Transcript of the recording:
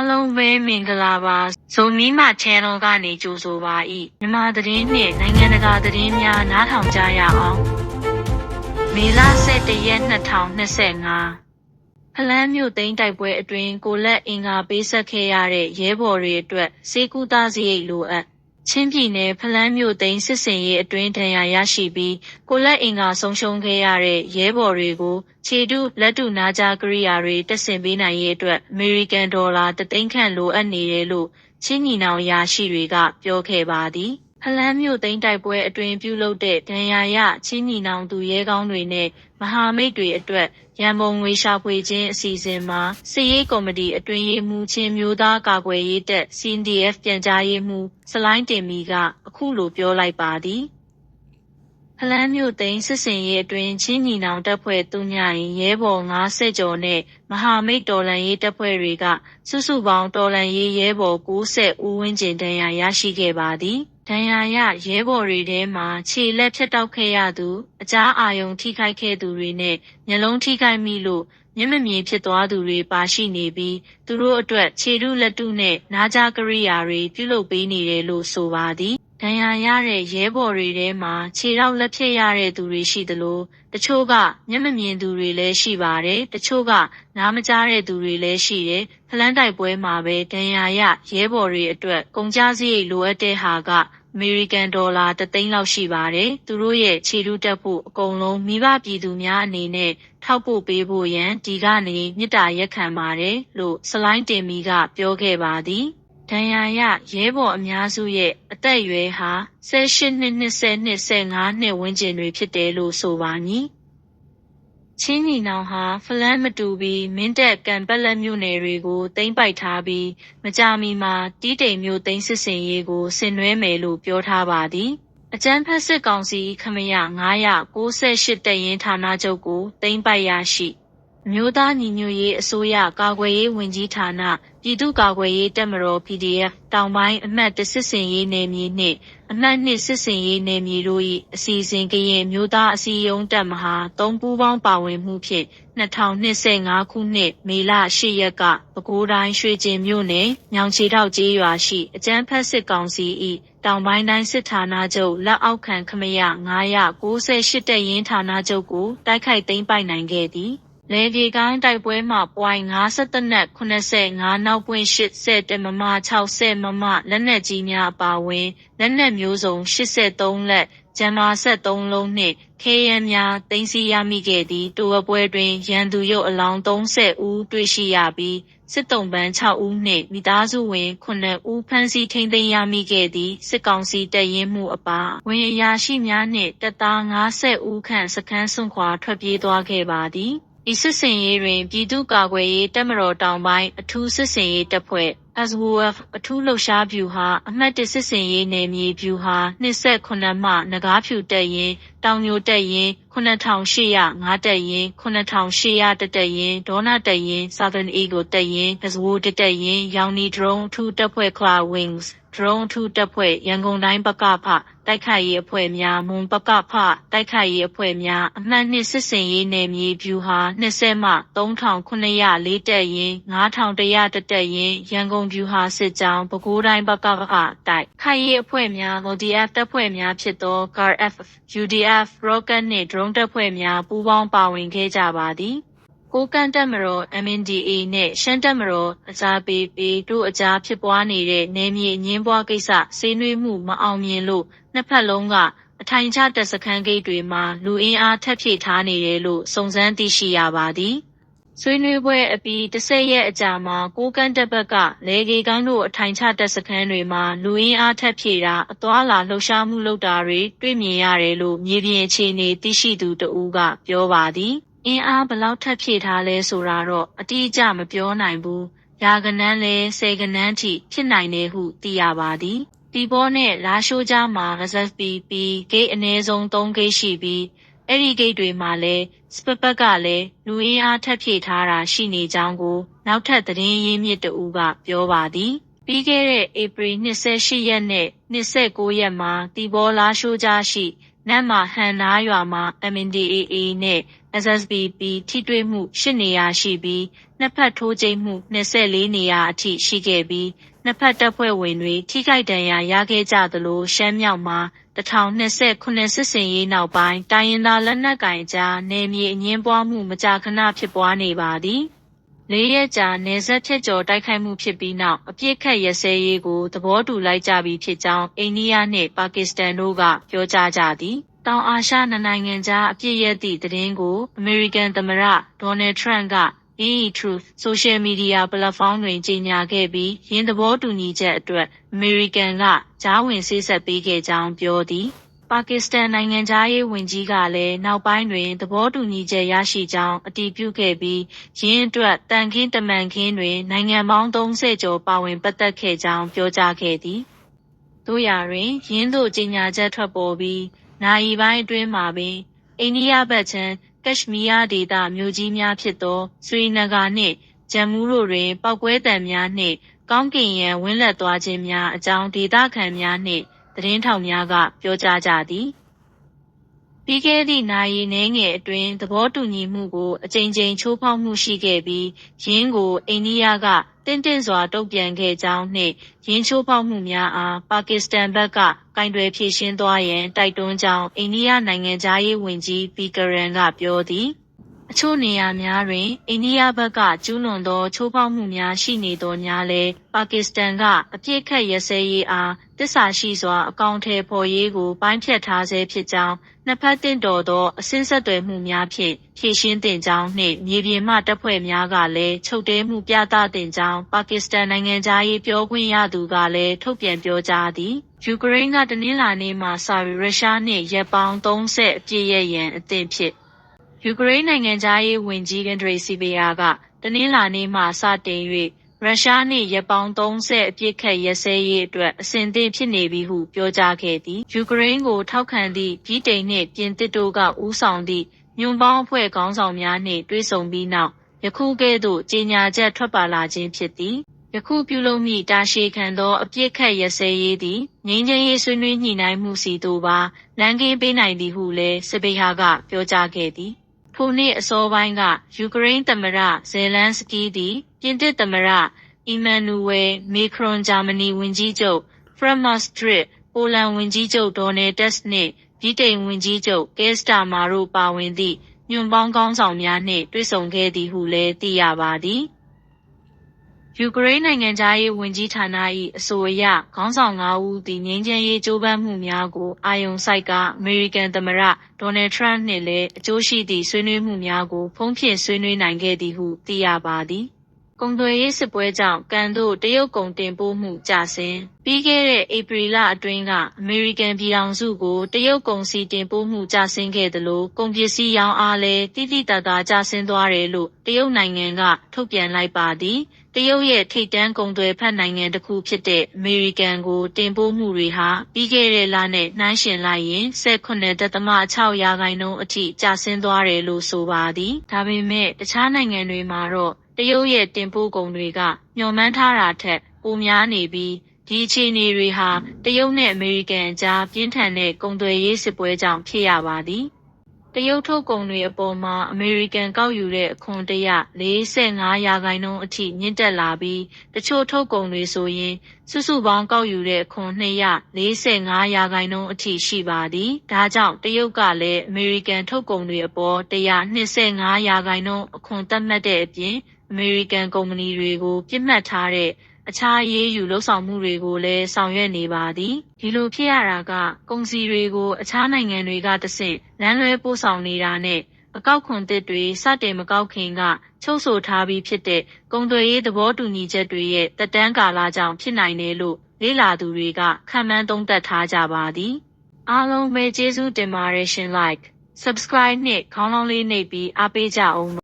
အားလုံးပဲမင်္ဂလာပါဇိုမီမာ channel ကနေကြိုဆိုပါ၏မြန်မာသတင်းနှင့်နိုင်ငံတကာသတင်းများနားထောင်ကြရအောင်မေလ17ရက်2025ဖလန်းမြို့သိမ်းတိုက်ပွဲအတွင်းကိုလက်အင်္ဂါပေးဆက်ခဲ့ရတဲ့ရဲဘော်တွေအတွက်စေကူသားစရိတ်လိုအပ် ချင်းပြည်နယ်ဖလန်းမြို့သိမ်းစစ်စင်ရေးအတွင်းဒဏ်ရာရရှိပြီးကိုလက်အင်္ဂါဆုံးရှုံးခဲ့ရတဲ့ရဲဘော်တွေကိုခြေတုလက်တုနာကြားကရိယာတွေတက်ဆင်ပေးနိုင်ရေးအတွက်အမေရိကန်ဒေါ်လာတသိန်းခန့်လိုအပ်နေတယ်လို့ချင်းညီနောင်ရာရှိတွေက ပြောခဲ့ပါသည်ဖလန်းမြို့သိမ်းတိုက်ပွဲအတွင်ပြုလုပ်တဲ့ဒဏ်ရာရချင်းညီနောင်သူရဲကောင်းတွေနဲ့မဟာမိတ်တွေအတွက် ရန်ပုံငွေရှာဖွေခြင်းအစီအစဉ်မှာစစ်ရေးကော်မတီအတွင်ရေးမှူးချင်းမျိုးသားကာကွယ်ရေးတပ် CNDF ပြန်ကြားရေးမှူးစလိုင်းတင်မီကအခုလိုပြောလိုက်ပါသည်ဖလန်းမြို့သိမ်းစစ်စင်ရေးအတွင်းချင်းညီနောင်တပ်ဖွဲ့သူညရင်ရဲဘော်90ကျော်နဲ့မဟာမိတ်တော်လန်ရေးတပ်ဖွဲ့တွေကစုစုပေါင်းတော်လန်ရေးရဲဘော်90ဦးဝန်းကျင်တန်းရာရရှိခဲ့ပါသည် ဒဏ်ရာရရဲဘော်တွေထဲမှာခြေလက်ဖြတ်တောက်ခဲ့ရသူအကြားအာယုံထိခိုက်ခဲ့သူတွေနဲ့မျက်လုံးထိခိုက်မိလို့မျက်မမြင်ဖြစ်သွားသူတွေပါရှိနေပြီးသူတို့အတွက်ခြေထုလက်တုနဲ့နားကြားကရိယာတွေပြုလုပ်ပေးနေတယ်လို့ဆိုပါသည်ဒဏ်ရာရတဲ့ရဲဘော်တွေထဲမှာခြေထောက်လက်ဖြစ်ရတဲ့သူတွေရှိသလိုတချို့ကမျက်မမြင်သူတွေလည်းရှိပါတယ်တချို့ကနားမကြားတဲ့သူတွေလည်းရှိတယ်ဖလန်းတိုက်ပွဲမှာပဲဒဏ်ရာရရဲဘော်တွေအတွက်ကုန်ကြစရိတ်လိုအပ်တဲ့ဟာက အမေရိကန်ဒေါ်လာတသိန်းလောက်ရှိပါတယ်။သူတို့ရဲ့ ခြေထုတက်ဖို့ အကုန်လုံး မိဘပြည်သူများအနေနဲ့ ထောက်ပို့ပေးဖို့ရန် ဒီကနေမြစ်တာရက်ခံပါတယ် လို့စလိုင်းတင်မီက ပြောခဲ့ပါသည်။ဒဏ်ရာရ ရဲဘော်အများစုရဲ့ အသက်အရွယ်ဟာ18နှစ်20နှစ်15နှစ်ဝန်းကျင်တွေဖြစ်တယ်လို့ ဆိုပါမည်။ ချင်းညီနောင်ဟာ ဖလန်း မတူပြီးမင်းတပ် ကန်ပက်လက်မြို့နယ်တွေကို သိမ်းပိုက်ထားပြီး မကြာမီမှာ တီးတိမ်မြို့သိမ်းစစ်စင်ရေးကို ဆင်နွှဲမယ်လို့ ပြောထားပါသည် အကြမ်းဖက်စစ်ကောင်စီ ခမရ968တပ်ရင်းဌာနချုပ်ကို သိမ်းပိုက်ရရှိ အမျိုးသားညီညွတ်ရေးအစိုးရကာကွယ်ရေးဝန်ကြီးဌာနပြည်သူ့ကာကွယ်ရေးတပ်မတော် PDF တောင်ပိုင်းအမှတ်၁စစ်စင်ရေးနယ်မြေနှင့်အမှတ်၂စစ်စင်ရေးနယ်မြေတို့၏အစီအစဉ်ကရင်မျိုးသားအစည်းအရုံးတပ်မဟာ၃ပူးပေါင်းပါဝင်မှုဖြင့်2025ခုနှစ်မေလ10ရက်ကပဲခူးတိုင်းရွှေကျင်မြို့နယ်ညောင်ချေထောက်ကျေးရွာရှိအကြမ်းဖက်စစ်ကောင်စီ၏တောင်ပိုင်းတိုင်းစစ်ဌာနချုပ်လက်အောက်ခံခမရ968တပ်ရင်းဌာနချုပ်ကိုတိုက်ခိုက်သိမ်းပိုက်နိုင်ခဲ့သည် လယ်ပြေကိုင်းတိုက်ပွဲမှာ ပွိုင်50နက်85နောက်ပွင့်80တမမ60မမ လက်နက်ကြီးများအပါအဝင် လက်နက်မျိုးစုံ83လက် ဂျမ်မာ73လုံးနှင့် ခဲယမ်းများတင်စီရမိခဲ့သည့်တူအပွဲတွင် ရန်သူရုပ်အလောင်း30ဦးတွေ့ရှိရပြီး စစ်တုံးပန်း6ဦးနှင့် မိသားစုဝင်9ဦး ဖမ်းဆီးထိန်းသိမ်းရမိခဲ့သည့် စစ်ကောင်စီတပ်ရင်းမှုအပါဝင် အရာရှိများနှင့် တပ်သား90ဦးခန့် စခန်းစွန့်ခွာထွက်ပြေးသွားခဲ့ပါသည်။ ဤစစ်ဆင်ရေးတွင် ပြည်သူ့ကာကွယ်ရေးတပ်မတော်တောင်ပိုင်း အထူးစစ်ဆင်ရေးတပ်ဖွဲ့ SWF အထူးလှုပ်ရှားဗျူဟာ အမှတ် ၁ စစ်ဆင်ရေးနယ်မြေဗျူဟာ29မှ နဂါးဖြူတပ်ရင်း တောင်ညိုတပ်ရင်း9805တပ်ရင်း9800တပ်ရင်း ဒေါနာတပ်ရင်း Southern Eagle တပ်ရင်း Gazwo တပ်ရင်း ရောင်နီ drone ထူတပ်ဖွဲ့ Cloud Wings drone ထူတပ်ဖွဲ့ ရန်ကုန်တိုင်းပကဖ တိုက်ခိုက်ရေးအဖွဲ့များ မွန်ပကဖ တိုက်ခိုက်ရေးအဖွဲ့များ အမှတ်နှစ်စစ်စင်ရေးနယ်မြေဗျူဟာ20မှ3904တပ်ရင်း9100တပ်ရင်း ရန်ကုန်ဗျူဟာစစ်ကြောင်း ပဲခူးတိုင်း ပကဖ တိုက်ခိုက်ရေးအဖွဲ့များ LDF တပ်ဖွဲ့များဖြစ်သော GARF UDF Rocket နှင့် drone တပ်ဖွဲ့များ ပူးပေါင်းပါဝင်ခဲ့ကြပါသည် ကိုကန့်တပ်မတော် MNDAA နဲ့ ရှမ်းတပ်မတော်အကြပေးပေးတို့အကြားဖြစ်ပွားနေတဲ့ နယ်မြေအငင်းပွားကိစ္စ ဆွေးနွေးမှု မအောင်မြင်လို့ နှစ်ဖက်လုံးက အထိုင်ချတပ်စခန်းဂိတ်တွေမှာ လူအင်အားထပ်ဖြည့်ထားနေတယ်လို့ စုံစမ်းသိရှိရပါသည်။ဆွေးနွေးပွဲအပြီး ၁၀ ရက်အကြာမှာ ကိုးကန့်တပ်ဘက်က လယ်ကေကိုင်းတို့ အထိုင်ချတပ်စခန်းတွေမှာ လူအင်အားထပ်ဖြည့်တာ အသွားအလာလှုပ်ရှားမှုလုပ်တာတွေ တွေ့မြင်ရတယ်လို့ မြေပြင်အခြေအနေသိရှိသူတဦးက ပြောပါသည်။ အင်အားဘယ်လောက်ထပ်ဖြည့်ထားလဲဆိုတာတော့အတိအကျမပြောနိုင်ဘူး။ရာဂဏန်းလဲဆယ်ဂဏန်းထိဖြစ်နိုင်တယ်ဟုသိရပါသည်တီဘောနဲ့လားရှိုးကြားမှာ Reserve ပြီးဂိတ်အနည်းဆုံး၃ဂိတ်ရှိပြီးအဲ့ဒီဂိတ်တွေမှာလည်းစပပတ်ကလည်းလူအင်အားထပ်ဖြည့်ထားတာရှိနေကြောင်းကို နောက်ထပ်သတင်းရင်းမြစ်တဦးကပြောပါသည်ပြီးခဲ့တဲ့ဧပြီ28ရက်နဲ့29ရက်မှာတီဘောလားရှိုးကြားရှိ နတ်မှာဟန်နာရွာမှာ MNDAA နဲ့ SSPP ထိတွေ့မှု ၈ နေရာရှိပြီး နှစ်ဖက်ထိုးကျိတ်မှု24နေရာအထိ ရှိခဲ့ပြီး နှစ်ဖက်တပ်ဖွဲ့ဝင်တွေ ထိခိုက်ဒဏ်ရာရခဲ့ကြသလို ရှမ်းမြောက်မှာ1029စစ်စင်ရေးနောက်ပိုင်း တိုင်းရင်းသားလက်နက်ကင်ကြား နယ်မြေအငင်းပွားမှု မကြာခဏဖြစ်ပွားနေပါသည် လေးရက်ကြာနေဆက်ဖြစ်ကျော်တိုက်ခိုက်မှုဖြစ်ပြီးနောက် အပြစ်ခတ်ရစဲရေးကို သဘောတူလိုက်ကြပြီးဖြစ်ကြောင်း အိန္ဒိယနှင့်ပါကစ္စတန်တို့က ပြောကြားကြသည် တောင်အာရှနိုင်ငံကြား အပြစ်ရက်သည့်သတင်းကို အမေရိကန်သမ္မတဒေါ်နယ်ထရန့်က EE Truth ဆိုရှယ်မီဒီယာပလက်ဖောင်းတွင် ကြေညာခဲ့ပြီးရင်းသဘောတူညီချက်အတွက် အမေရိကန်က ကြားဝင်ဆေးဆက်ပေးခဲ့ကြောင်း ပြောသည် ပါကစ္စတန်နိုင်ငံသားရေးဝန်ကြီးကလည်း နောက်ပိုင်းတွင် သဘောတူညီချက်ရရှိကြောင်း အတည်ပြုခဲ့ပြီးရင်းအတွက်တန်ခင်းတမန်ခင်းတွင် နိုင်ငံပေါင်း30ကျော် ပါဝင်ပတ်သက်ခဲ့ကြောင်း ပြောကြားခဲ့သည်တို့ရာတွင်ရင်းတို့ ကြေညာချက်ထွက်ပေါ်ပြီးနိုင်ပိုင်းအတွင်းမှာပင် အိန္ဒိယဘက်ခြမ်း ကက်ရှမီးယားဒေသမြို့ကြီးများဖြစ်သောဆွေနဂါနှင့် ဂျမ်မူတို့တွင် ပောက်ကွဲတံများနှင့် ကောင်းကင်ရန်ဝင်းလက်သွားခြင်းများအကြောင်း ဒေသခံများနှင့် သတင်းထောက်များက ပြောကြားကြသည်ပြီးခဲ့သည့်နိုင်ရီနှင်းငယ်အတွင်း သဘောတူညီမှုကို အကြိမ်ကြိမ်ချိုးဖောက်မှုရှိခဲ့ပြီးရင်းကို အိန္ဒိယကတင့်တင့်စွာ တုံ့ပြန်ခဲ့ကြောင်းနှင့်ရင်းချိုးဖောက်မှုများအား ပါကစ္စတန်ဘက်ကကင်တွယ်ဖြေရှင်းသွားရန် တိုက်တွန်းကြောင်း အိန္ဒိယနိုင်ငံသားရေးဝန်ကြီး ပီကရန်က ပြောသည် အချို့နေရာများတွင် အိန္ဒိယဘက်ကကျူးလွန်သောချိုးဖောက်မှုများရှိနေသောများလဲပါကစ္စတန်ကအပြစ်ခတ်ရစဲရေးအားတစ္ဆာရှိစွာအကောင့်ထဲပေါ်ရေးကိုပိုင်းဖြတ်ထားဆဲဖြစ်ကြောင်းနှစ်ဖက်တင့်တော်သောအစင်းဆက်သွယ်မှုများဖြင့်ဖြည့်ရှင်းတင်ကြောင်းနှင့်မြေပြင်မှတပ်ဖွဲ့များကလည်းချုပ်တဲမှုပြသတင်ကြောင်းပါကစ္စတန်နိုင်ငံသားရေးပြောခွင့်ရသူကလည်းထုတ်ပြန်ပြောကြားသည်ယူကရိန်းကတနင်္လာနေ့မှစပြီးရုရှားနှင့်ရပ်ပေါင်း30အပြည့်ရရန်အသင့်ဖြစ် ယူကရိန်းနိုင်ငံသားရေးဝန်ကြီးကန်ဒရီစီဗီယာကတနင်္လာနေ့မှ စတင်၍ရုရှားနှင့် ရက်ပေါင်း30အပြစ်ခတ်ရစဲရေးအတွက်အစဉ်သင့်ဖြစ်နေပြီဟု ပြောကြားခဲ့သည် ယူကရိန်းကို ထောက်ခံသည့်ပြည်တိန်နှင့် ပြင်သစ်တို့က ဦးဆောင်သည့် ညွန်ပေါင်းအဖွဲ့ခေါင်းဆောင်များနှင့် တွေ့ဆုံပြီးနောက် ယခုကဲ့သို့ ကြေညာချက်ထွက်ပါလာခြင်းဖြစ်သည် ယခုပြုလုပ်မိတာရှည်ခံသော အပြစ်ခတ်ရစဲရေးသည်ငင်းချင်းရေးဆွေးနွေးညှိနှိုင်းမှုစီတို့ပါ လမ်းကင်းပေးနိုင်သည်ဟုလည်းစပိဟာကပြောကြားခဲ့သည် ထိုနေ့အစောပိုင်းက ယူကရိန်းသမ္မတ ဇယ်လန်စကီးသည် ပြင်သစ်သမ္မတ အီမန်နူဝယ်မေခရွန် ဂျာမနီဝန်ကြီးချုပ် ဖရက်မတ်စထရစ် ပိုလန်ဝန်ကြီးချုပ် ဒေါ်နယ်တက်စ် နှင့် ဗြိတိန်ဝန်ကြီးချုပ်ကဲစတာမာ တို့ပါဝင်သည့် ညွန့်ပေါင်းကောင်းဆောင်များနှင့် တွေ့ဆုံခဲ့သည်ဟုလည်း သိရပါသည်။ ယူကရိန်းနိုင်ငံသားရေးဝန်ကြီးဌာန၏အဆိုအရ ခေါင်းဆောင် ၅ ဦးသည် ငြိမ်းချမ်းရေးကြိုးပမ်းမှုများကို အာယုံစိုက်ကအမေရိကန်သမ္မတ ဒေါ်နယ်ထရန့်နှင့်လည်း အကျိုးရှိသည့် ဆွေးနွေးမှုများကို ဖုံးဖြင့်ဆွေးနွေးနိုင်ခဲ့သည်ဟု သိရပါသည်။ကုန်သွယ်ရေးစစ်ပွဲကြောင့် ကန်သို့ တရုတ်ကုန်တင်ပို့မှု ကျဆင်း ပြီးခဲ့တဲ့ ဧပြီလအတွင်းက အမေရိကန်ပြည်ထောင်စုကို တရုတ်ကုန်စည်တင်ပို့မှု ကျဆင်းခဲ့သလို ကုန်ပစ္စည်းရောင်းအားလည်းတိတိတတ်တာကျဆင်းသွားတယ်လို့ တရုတ်နိုင်ငံက ထုတ်ပြန်လိုက်ပါသည် တရုတ်ရဲ့ထိတ်တန်းကုန်သွယ်ဖက်နိုင်ငံတစ်ခုဖြစ်တဲ့အမေရိကန်ကို တင်ပို့မှုတွေဟာပြီးခဲ့တဲ့လနဲ့နှိုင်းယှဉ်လိုက်ရင်18.6ရာခိုင်နှုန်းအထိကျဆင်းသွားတယ်လို့ဆိုပါသည်ဒါပေမဲ့တခြားနိုင်ငံတွေမှာတော့တရုတ်ရဲ့တင်ပို့ကုန်တွေကမျှော်မှန်းထားတာထက်ပိုများနေပြီးဒီအခြေအနေတွေဟာတရုတ်နဲ့အမေရိကန်အကြားပြင်းထန်တဲ့ကုန်သွယ်ရေးစစ်ပွဲကြောင့်ဖြစ်ရပါသည်။ တရုတ်ထုတ်ကုန်တွေအပေါ်မှာ အမေရိကန်ကောက်ယူတဲ့အခွန်တရ45ရာခိုင်နှုန်းအထိ မြင့်တက်လာပြီး တချို့ထုတ်ကုန်တွေဆိုရင် စုစုပေါင်းကောက်ယူတဲ့အခွန်245ရာခိုင်နှုန်းအထိ ရှိပါသည်။ဒါကြောင့် တရုတ်ကလည်း အမေရိကန်ထုတ်ကုန်တွေအပေါ်125ရာခိုင်နှုန်း အခွန်သတ်မှတ်တဲ့အပြင် အမေရိကန်ကုမ္ပဏီတွေကိုပြစ်မှတ်ထားတဲ့ အခြားအရေးယူလုပ်ဆောင်မှုတွေကိုလည်းဆောင်ရွက်နေပါသည်ဒီလိုဖြစ်ရတာကကုန်စည်တွေကိုအခြားနိုင်ငံတွေကတဆင့်လမ်းလွဲပို့ဆောင်နေတာနဲ့အကောက်ခွန်တစ်တွေစတင်မကောက်ခင်ကချုပ်ဆိုထားပြီးဖြစ်တဲ့ကုန်သွယ်ရေးသဘောတူညီချက်တွေရဲ့တက်တန်းကာလကြောင့်ဖြစ်နိုင်တယ်လို့လေ့လာသူတွေကခန့်မှန်းသုံးသပ်ထားကြပါသည်အားလုံးပဲကျေးဇူးတင်ပါတယ်ရှင် like subscribe နှင့်ခေါင်းလောင်းလေးနှိပ်ပြီးအားပေးကြအောင်